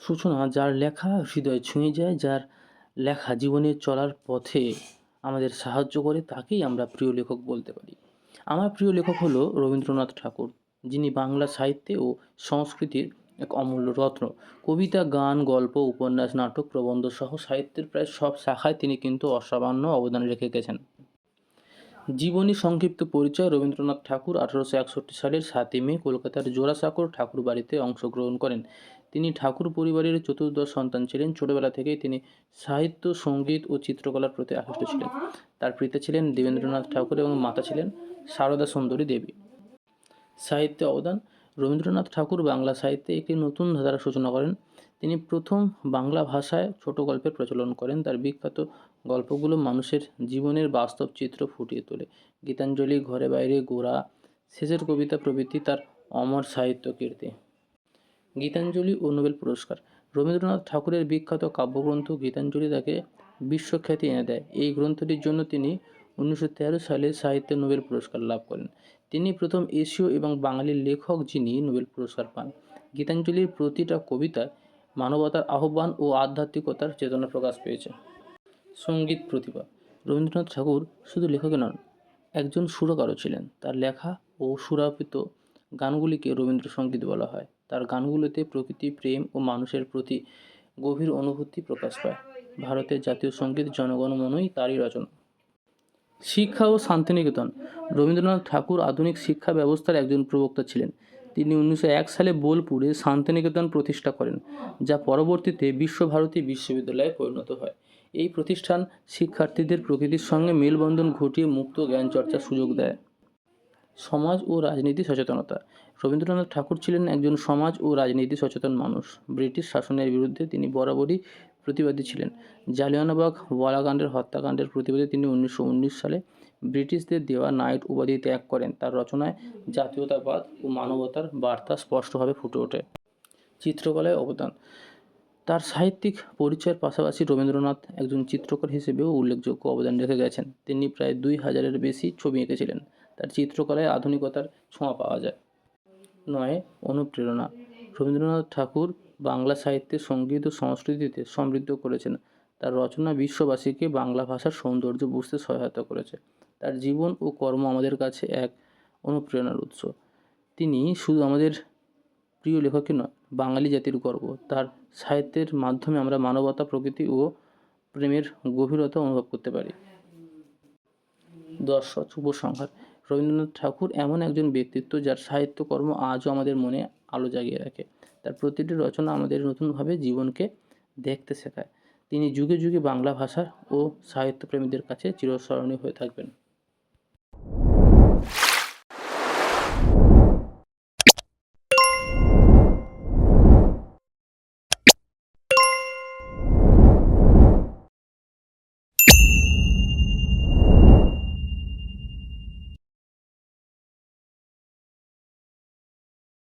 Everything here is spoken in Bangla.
সূচনা যার লেখা হৃদয় ছুঁয়ে যায়, যার লেখা জীবনে চলার পথে আমাদের সাহায্য করে, তাকেই আমরা প্রিয় লেখক বলতে পারি। আমার প্রিয় লেখক হলো রবীন্দ্রনাথ ঠাকুর, যিনি বাংলা সাহিত্যে ও সংস্কৃতির এক অমূল্য রত্ন। কবিতা, গান, গল্প, উপন্যাস, নাটক, প্রবন্ধ সহ সাহিত্যের প্রায় সব শাখায় তিনি কিন্তু অসামান্য অবদান রেখে গেছেন। জীবনী সংক্ষিপ্ত পরিচয় রবীন্দ্রনাথ ঠাকুর আঠারোশো একষট্টি সালের সাতই মে কলকাতার জোড়াসাঁকোর ঠাকুর বাড়িতে অংশগ্রহণ করেন। তিনি ঠাকুর পরিবারের চতুর্দশ সন্তান ছিলেন। ছোটবেলা থেকেই তিনি সাহিত্য, সংগীত ও চিত্রকলার প্রতি আকৃষ্ট ছিলেন। তার পিতা ছিলেন দেবেন্দ্রনাথ ঠাকুর এবং মাতা ছিলেন সারদা সুন্দরী দেবী। সাহিত্যে অবদান, রবীন্দ্রনাথ ঠাকুর বাংলা সাহিত্যে একটি নতুন ধারার সূচনা করেন। তিনি প্রথম বাংলা ভাষায় ছোট গল্পের প্রচলন করেন। তার বিখ্যাত গল্পগুলো মানুষের জীবনের বাস্তব চিত্র ফুটিয়ে তোলে। গীতাঞ্জলি, ঘরে বাইরে গোড়া শেষের কবিতা প্রভৃতি তার অমর সাহিত্য কীর্তি। গীতাঞ্জলি ও নোবেল পুরস্কার। রবীন্দ্রনাথ ঠাকুরের বিখ্যাত কাব্যগ্রন্থ গীতাঞ্জলি তাকে বিশ্বখ্যাতি এনে দেয়। এই গ্রন্থটির জন্য তিনি উনিশশো তেরো সালে সাহিত্যে নোবেল পুরস্কার লাভ করেন। তিনি প্রথম এশীয় এবং বাঙালি লেখক যিনি নোবেল পুরস্কার পান। গীতাঞ্জলির প্রতিটা কবিতায় মানবতার আহ্বান ও আধ্যাত্মিকতার চেতনা প্রকাশ পেয়েছে। সংগীত প্রতিভা। রবীন্দ্রনাথ ঠাকুর শুধু লেখকই নন, একজন সুরকারও ছিলেন। তার লেখা ও সুরাপিত গানগুলিকে রবীন্দ্রসঙ্গীত বলা হয়। তার গানগুলোতে প্রকৃতি, প্রেম ও মানুষের প্রতি গভীর অনুভূতি প্রকাশ পায়। ভারতের জাতীয় সংগীত জনগণমনই তারই রচনা। শিক্ষা ও শান্তিনিকেতন। রবীন্দ্রনাথ ঠাকুর আধুনিক শিক্ষা ব্যবস্থার একজন প্রবক্তা ছিলেন। তিনি উনিশশো এক সালে বোলপুরে শান্তিনিকেতন প্রতিষ্ঠা করেন, যা পরবর্তীতে বিশ্বভারতী বিশ্ববিদ্যালয়ে পরিণত হয়। এই প্রতিষ্ঠান শিক্ষার্থীদের প্রকৃতির সঙ্গে মেলবন্ধন ঘটিয়ে মুক্ত জ্ঞান চর্চার সুযোগ দেয়। সমাজ ও রাজনীতি সচেতনতা। রবীন্দ্রনাথ ঠাকুর ছিলেন একজন সমাজ ও রাজনীতি সচেতন মানুষ। ব্রিটিশ শাসনের বিরুদ্ধে তিনি বরাবরই প্রতিবাদী ছিলেন। জালিয়ানবাগ ওয়ালাকাণ্ডের হত্যাকাণ্ডের প্রতিবাদে তিনি উনিশশো উনিশ সালে ব্রিটিশদের দেওয়া নাইট উপাধি ত্যাগ করেন। তার রচনায় জাতীয়তাবাদ ও মানবতার বার্তা স্পষ্টভাবে ফুটে ওঠে। চিত্রকলায় অবদান। তার সাহিত্যিক পরিচয়ের পাশাপাশি রবীন্দ্রনাথ একজন চিত্রকর হিসেবেও উল্লেখযোগ্য অবদান রেখে গেছেন। তিনি প্রায় দুই হাজারের বেশি ছবি এঁকেছিলেন। তার চিত্রকলায় আধুনিকতার ছোঁয়া পাওয়া যায়। নয়, অনুপ্রেরণা। রবীন্দ্রনাথ ঠাকুর বাংলা সাহিত্যে সংগীত ও সংস্কৃতিতে সমৃদ্ধ করেছেন। তার রচনা বিশ্ববাসীকে বাংলা ভাষার সৌন্দর্য বুঝতে সহায়তা করেছে। তার জীবন ও কর্ম আমাদের কাছে এক অনুপ্রেরণার উৎস। তিনি শুধু আমাদের প্রিয় লেখকই নয়, বাঙালি জাতির গর্ব। তার সাহিত্যের মাধ্যমে আমরা মানবতা, প্রকৃতি ও প্রেমের গভীরতা অনুভব করতে পারি। দর্শক উপসংহার রবীন্দ্রনাথ ঠাকুর এমন একজন ব্যক্তিত্ব যার সাহিত্যকর্ম আজও আমাদের মনে আলো জাগিয়ে রাখে। তার প্রতিটি রচনা আমাদের নতুনভাবে জীবনকে দেখতে শেখায়। তিনি যুগে যুগে বাংলা ভাষা ও সাহিত্যপ্রেমীদের কাছে চিরস্মরণীয় হয়ে থাকবেন।